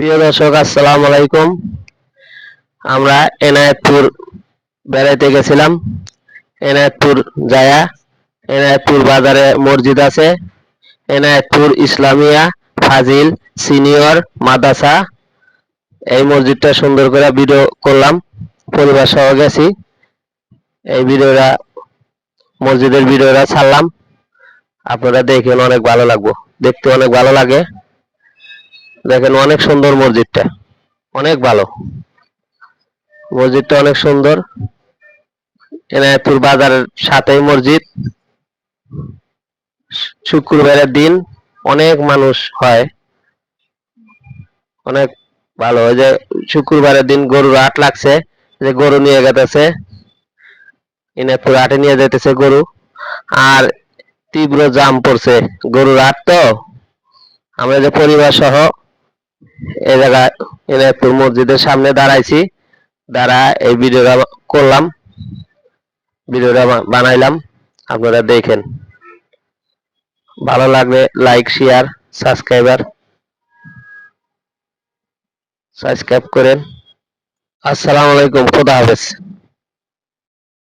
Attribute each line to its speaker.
Speaker 1: প্রিয় দর্শক, আসসালামু আলাইকুম। আমরা এনায়েতপুর বেড়াইতে গেছিলাম। এনায়েতপুর যায়া, এনায়েতপুর বাজারে মসজিদ আছে। এনায়েতপুর ইসলামিয়া ফাজিল সিনিয়র মাদ্রাসা। এই মসজিদটা সুন্দর করে ভিডিও করলাম। পরিবার সহ গেছি। এই ভিডিওটা, মসজিদের ভিডিওটা ছাড়লাম। আপনারা দেখেন অনেক ভালো লাগবো। দেখতে অনেক ভালো লাগে। দেখেন অনেক সুন্দর মসজিদটা। অনেক ভালো। মসজিদটা অনেক সুন্দর। এনায়তুর বাজারের সাথেই মসজিদ। শুক্রবারের দিন অনেক মানুষ হয়। অনেক ভালো। ওই যে শুক্রবারের দিন গরুর হাট লাগছে। যে গরু নিয়ে গেতেছে। এনায়তুর হাটে নিয়ে যেতেছে গরু। আর তীব্র জাম পড়ছে গরুর হাট তো। আমরা যে পরিবার সহ এই জায়গায় এনায়তপুর মসজিদের সামনে দাঁড়াইছি। দাঁড়া এই ভিডিওটা করলাম। ভিডিওটা বানাইলাম। আপনারা দেখেন। ভালো লাগলে লাইক, শেয়ার, সাবস্ক্রাইবার। সাবস্ক্রাইব করেন। আসসালামু আলাইকুম। খোদা হাফেজ।